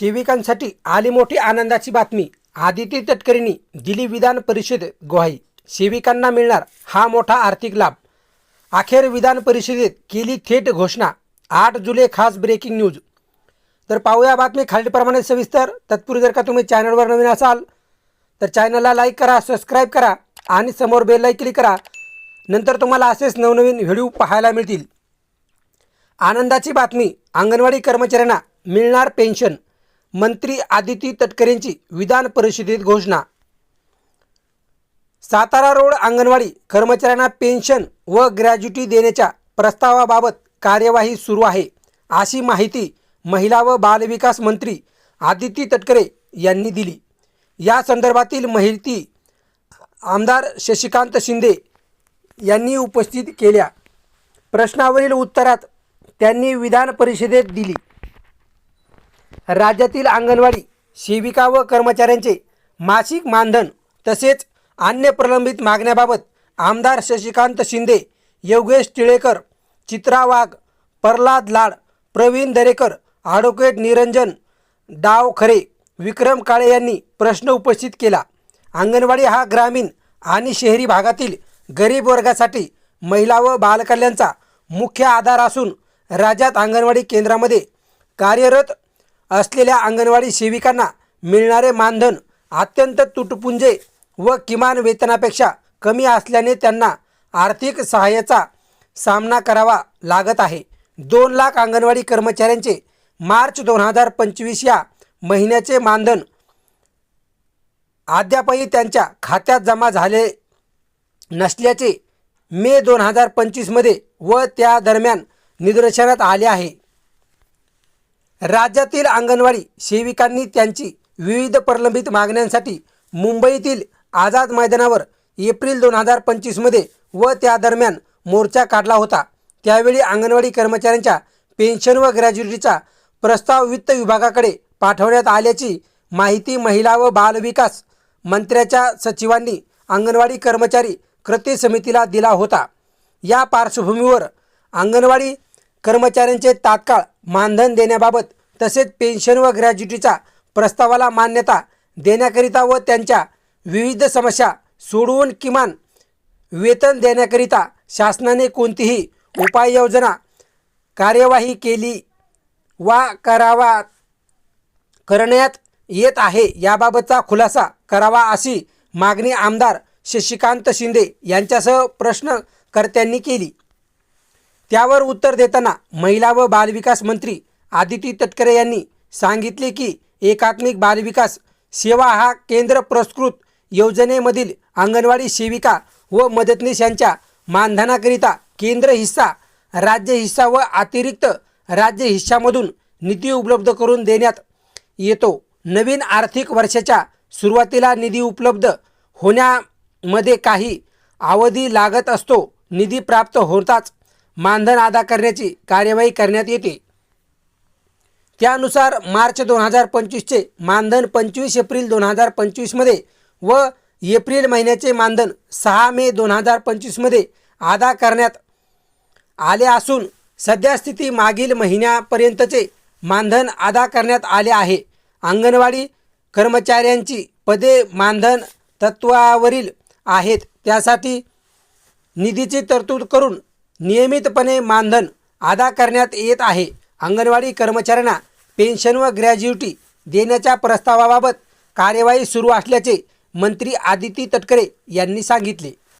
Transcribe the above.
सेविकांसाठी आली मोठी आनंदाची बातमी. आदिती तटकरेंनी दिली विधान परिषद ग्वाही. सेविकांना मिळणार हा मोठा आर्थिक लाभ. अखेर विधान परिषदेत केली थेट घोषणा. आठ जुलै खास ब्रेकिंग न्यूज तर पाहूया बातमी खालीलप्रमाणे सविस्तर. तत्पूर्वी जर का तुम्ही चॅनलवर नवीन असाल तर चॅनलला लाईक करा सबस्क्राईब करा आणि समोर बेल क्लिक करा. नंतर तुम्हाला असेच नवनवीन व्हिडिओ पाहायला मिळतील. आनंदाची बातमी. अंगणवाडी कर्मचाऱ्यांना मिळणार पेन्शन मंत्री आदिती तटकरेंची विधान परिषदेत घोषणा. सातारा रोड अंगणवाडी कर्मचाऱ्यांना पेन्शन व ग्रॅज्युटी देण्याच्या प्रस्तावाबाबत कार्यवाही सुरू आहे अशी माहिती महिला व बालविकास मंत्री आदिती तटकरे यांनी दिली. या संदर्भातील माहिती आमदार शशिकांत शिंदे यांनी उपस्थित केल्या. प्रश्नावरील उत्तरात त्यांनी विधान परिषदेत दिली. राज्यातील अंगणवाडी सेविका व कर्मचाऱ्यांचे मासिक मानधन तसेच अन्य प्रलंबित मागण्याबाबत आमदार शशिकांत शिंदे योगेश टिळेकर चित्रा वाघ प्रल्हाद लाड प्रवीण दरेकर ॲडव्होकेट निरंजन डावखरे विक्रम काळे यांनी प्रश्न उपस्थित केला. अंगणवाडी हा ग्रामीण आणि शहरी भागातील गरीब वर्गासाठी महिला व बालकल्याणचा मुख्य आधार असून राज्यात अंगणवाडी केंद्रामध्ये कार्यरत असलेल्या अंगणवाडी सेविकांना मिळणारे मानधन अत्यंत तुटपुंजे व किमान वेतनापेक्षा कमी असल्याने त्यांना आर्थिक सहाय्याचा सामना करावा लागत आहे. दोन लाख अंगणवाडी कर्मचाऱ्यांचे मार्च दोन हजार पंचवीस या महिन्याचे मानधन अद्यापही त्यांच्या खात्यात जमा झाले नसल्याचे मे दोन हजार पंचवीसमध्ये व त्या दरम्यान निदर्शनात आले आहे. राज्यातील अंगणवाडी सेविकांनी त्यांची विविध प्रलंबित मागण्यांसाठी मुंबईतील आझाद मैदानावर एप्रिल दोन हजार पंचवीसमध्ये व त्या दरम्यान मोर्चा काढला होता. त्यावेळी अंगणवाडी कर्मचाऱ्यांच्या पेन्शन व ग्रॅज्युएटीचा प्रस्ताव वित्त विभागाकडे पाठवण्यात आल्याची माहिती महिला व बालविकास मंत्र्याच्या सचिवांनी अंगणवाडी कर्मचारी कृती समितीला दिला होता. या पार्श्वभूमीवर अंगणवाडी कर्मचाऱ्यांचे तात्काळ मानधन देण्याबाबत तसेच पेन्शन व ग्रॅज्युटीचा प्रस्तावाला मान्यता देण्याकरिता व त्यांच्या विविध समस्या सोडवून किमान वेतन देण्याकरिता शासनाने कोणतीही उपाययोजना कार्यवाही केली वा करावा करण्यात येत आहे याबाबतचा खुलासा करावा अशी मागणी आमदार शशिकांत शिंदे यांच्यासह प्रश्नकर्त्यांनी केली. त्यावर उत्तर देताना महिला व बालविकास मंत्री आदिती तटकरे यांनी सांगितले की एकात्मिक बालविकास सेवा हा केंद्र पुरस्कृत योजनेमधील अंगणवाडी सेविका व मदतनीस यांच्या मानधनाकरिता केंद्र हिस्सा राज्य हिस्सा व अतिरिक्त राज्य हिस्सामधून निधी उपलब्ध करून देण्यात येतो. नवीन आर्थिक वर्षाच्या सुरुवातीला निधी उपलब्ध होण्यामध्ये काही अवधी लागत असतो. निधी प्राप्त होताच मानधन अदा करण्याची कार्यवाही करण्यात येते. त्यानुसार मार्च दोन हजार पंचवीसचे मानधन पंचवीस एप्रिल दोन हजार पंचवीसमध्ये व एप्रिल महिन्याचे मानधन सहा मे दोन हजार पंचवीसमध्ये अदा करण्यात आले असून सध्या स्थिती मागील महिन्यापर्यंतचे मानधन अदा करण्यात आले आहे. अंगणवाडी कर्मचाऱ्यांची पदे मानधन तत्वावरील आहेत. त्यासाठी निधीची तरतूद करून नियमितपणे मानधन अदा करण्यात येत आहे. अंगणवाडी कर्मचाऱ्यांना पेन्शन व ग्रॅज्युटी देण्याच्या प्रस्तावाबाबत कार्यवाही सुरू असल्याचे मंत्री आदिती तटकरे यांनी सांगितले.